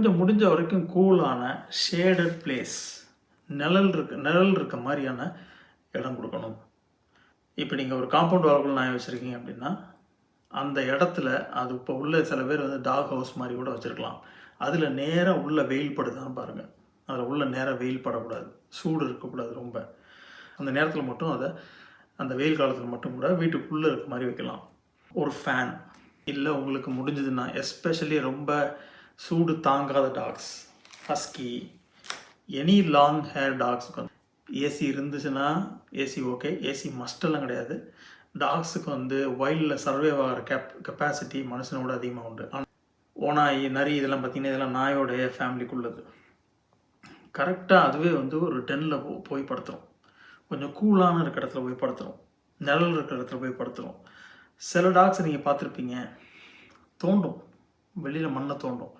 கொஞ்சம் முடிஞ்ச வரைக்கும் கூலான ஷேடட் பிளேஸ். நிழல் இருக்க நிழல் இருக்க மாதிரியான இடம் கொடுக்கணும். இப்போ நீங்கள் ஒரு காம்பவுண்ட் வால்குள்ள நான் வச்சுருக்கீங்க அப்படின்னா அந்த இடத்துல அது இப்போ உள்ள சில பேர் வந்து டாக் ஹவுஸ் மாதிரி கூட வச்சுருக்கலாம். அதில் நேராக உள்ள வெயில் படுதான்னு பாருங்கள் அதில் உள்ள நேராக வெயில் படக்கூடாது. சூடு இருக்கக்கூடாது ரொம்ப. அந்த நேரத்தில் மட்டும் அதை அந்த வெயில் காலத்தில் மட்டும் கூட வீட்டுக்குள்ளே இருக்க மாதிரி வைக்கலாம். ஒரு ஃபேன் இல்லை உங்களுக்கு முடிஞ்சதுன்னா எஸ்பெஷலி ரொம்ப சூடு தாங்காத dogs husky any long hair டாக்ஸுக்கு வந்து ஏசி இருந்துச்சுன்னா ஏசி ஓகே ஏசி மஸ்டெல்லாம் கிடையாது. டாக்ஸுக்கு வந்து வைல்டில் சர்வே ஆகிற கேப் கெப்பாசிட்டி மனுஷனோட அதிகமாக உண்டு. ஆனால் ஓனாய் நரி இதெல்லாம் பார்த்தீங்கன்னா இதெல்லாம் நாயோடைய ஃபேமிலிக்குள்ளது கரெக்டாக அதுவே வந்து ஒரு டென்னில் போ போய் படுத்துரும். கொஞ்சம் கூலான இருக்கிற இடத்துல போய் படுத்துரும். நிழல் இருக்கிற இடத்துல போய் படுத்துரும். சில டாக்ஸ் நீங்கள் பார்த்துருப்பீங்க தோண்டும். வெளியில் மண்ணை தோண்டும்